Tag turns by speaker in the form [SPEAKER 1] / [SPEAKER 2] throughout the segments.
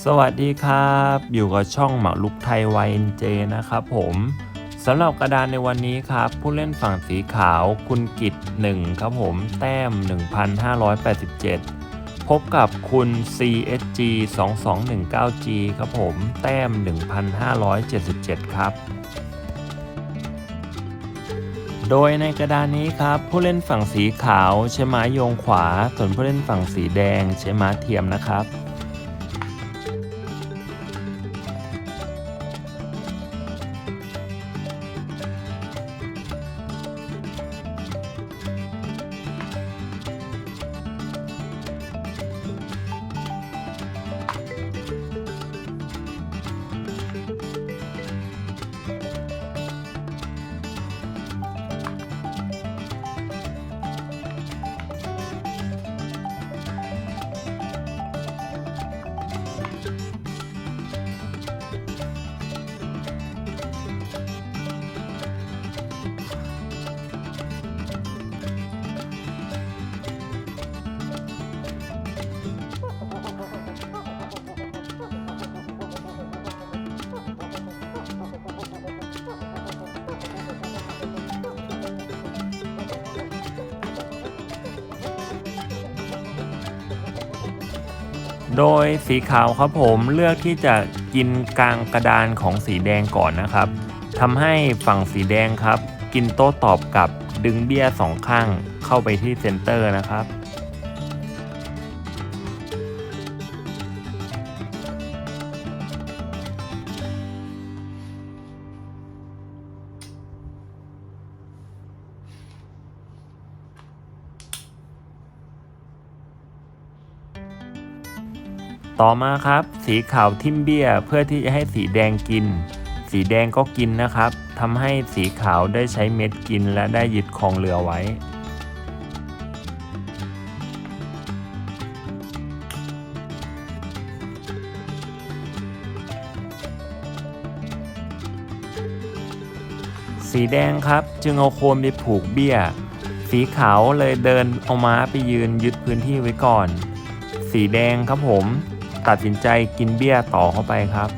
[SPEAKER 1] สวัสดีครับ อยู่กับช่องหมากลุกไทย YNJ นะครับผมสำหรับกระดานในวันนี้ครับ ผู้เล่นฝั่งสีขาวคุณกิต1ครับผม แต้ม 1587 พบกับคุณ CSG 2219G ครับผม แต้ม 1577 ครับ โดยในกระดานนี้ครับ ผู้เล่นฝั่งสีขาวใช้ไม้โยงขวา ส่วนผู้เล่นฝั่งสีแดงใช้ม้าเทียมนะครับ โดยสีขาวครับผมเลือกที่จะกินกลางกระดานของสีแดงก่อนนะครับทำให้ฝั่งสีแดงครับ กินโต้ตอบกับดึงเบี้ยสองข้างเข้าไปที่เซนเตอร์นะครับ ต่อมาครับ สีขาวทิมเบี้ยเพื่อที่จะให้สีแดงกิน สีแดงก็กินนะครับทำให้สีขาวได้ใช้เม็ดกินและได้ยึดครองเรือไว้สีแดงครับจึงเอาโคนไปผูกเบี้ย สีขาวเลยเดินเอาม้าไปยืนยึดพื้นที่ไว้ก่อน สีแดงครับผม ตัดสินใจกินเบี้ยต่อเข้าไปครับ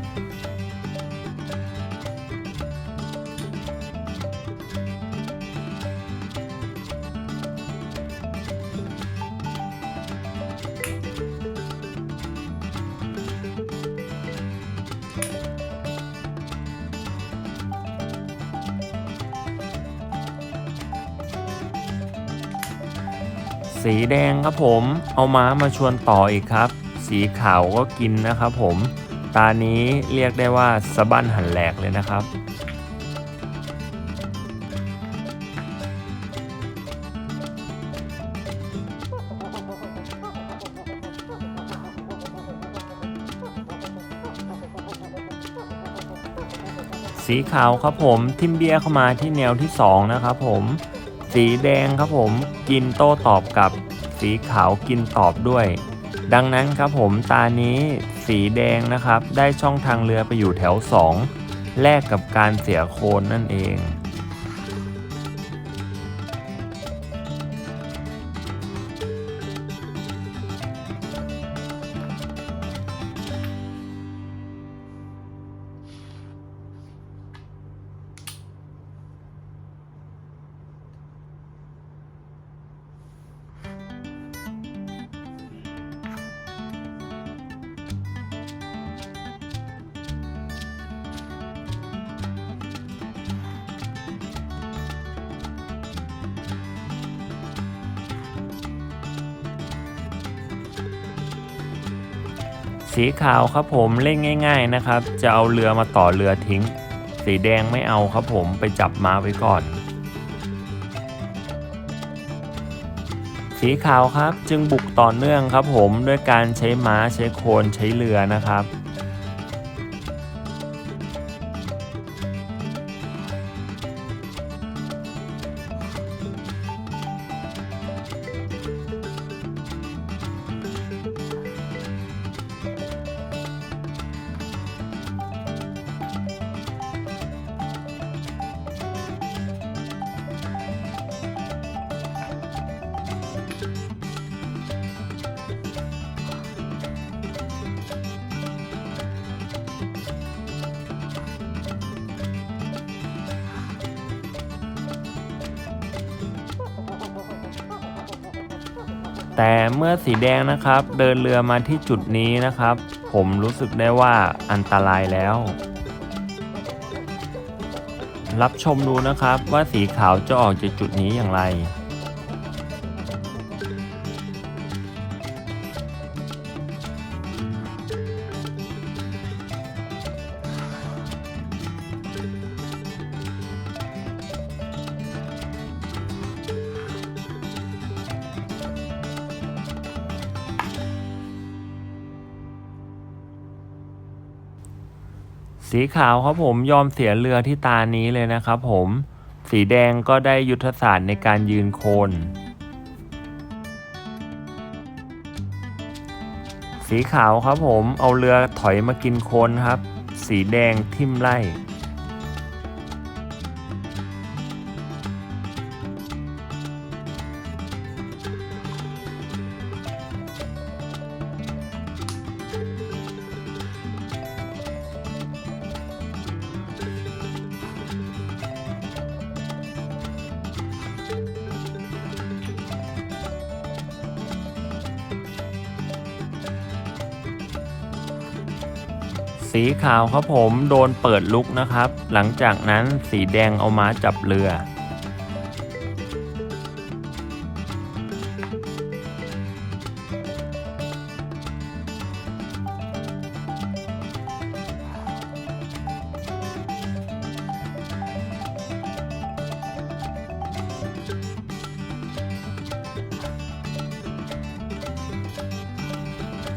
[SPEAKER 1] สีแดงครับผม เอาม้ามาชวนต่ออีกครับ สีขาวก็กินนะครับผม ตานี้เรียกได้ว่าสะบั้นหันแหลกเลยนะครับ สีขาวครับผมทิมเบียเข้ามาที่แนวที่ 2 นะครับผม สีแดงครับผมกินโต้ตอบกับสีขาวกินตอบด้วย ดังนั้นครับผมตานี้สีแดงนะครับ ได้ช่องทางเรือไปอยู่แถว 2 แลกกับการเสียโคนนั่นเอง สีขาวครับผมเล่นง่าย ๆนะครับ จะเอาเรือมาต่อเรือทิ้ง สีแดงไม่เอาครับผมไปจับม้าไว้ก่อน สีขาวครับจึงบุกต่อเนื่องครับผมด้วยการใช้ม้าใช้โคนใช้เรือนะครับ แต่เมื่อสีแดงนะครับ เดินเรือมาที่จุดนี้นะครับ ผมรู้สึกได้ว่าอันตรายแล้ว รับชมดูนะครับว่าสีขาวจะออกจากจุดนี้อย่างไร สีขาวครับผมยอมเสียเรือที่ตานี้เลยนะครับผม สีแดงก็ได้ยุทธศาสตร์ในการยืนโคน สีขาวครับผมเอาเรือถอยมากินโคนครับ สีแดงทิ่มไล่ สีขาวครับผมโดนเปิดลุกนะครับ หลังจากนั้นสีแดงเอาม้าจับเรือ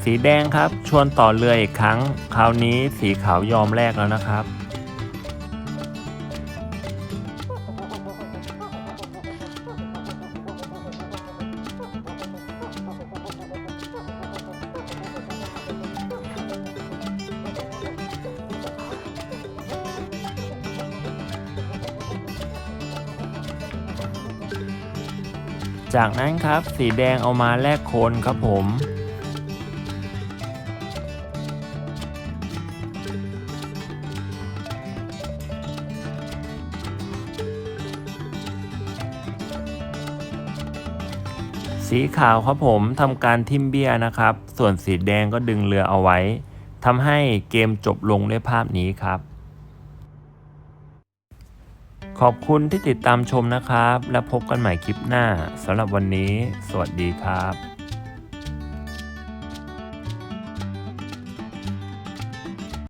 [SPEAKER 1] สีแดงครับ ชวนต่อเรืออีกครั้ง คราวนี้สีขาวยอมแลกแล้วนะครับ จากนั้นครับ สีแดงเอามาแลกโคนครับผม สีขาวครับผมทำการทิมเบียนะครับ ส่วนสีแดงก็ดึงเรือเอาไว้ทำให้เกมจบลงด้วยภาพนี้ครับ ขอบคุณที่ติดตามชมนะครับ และพบกันใหม่คลิปหน้าสำหรับวันนี้ สวัสดีครับ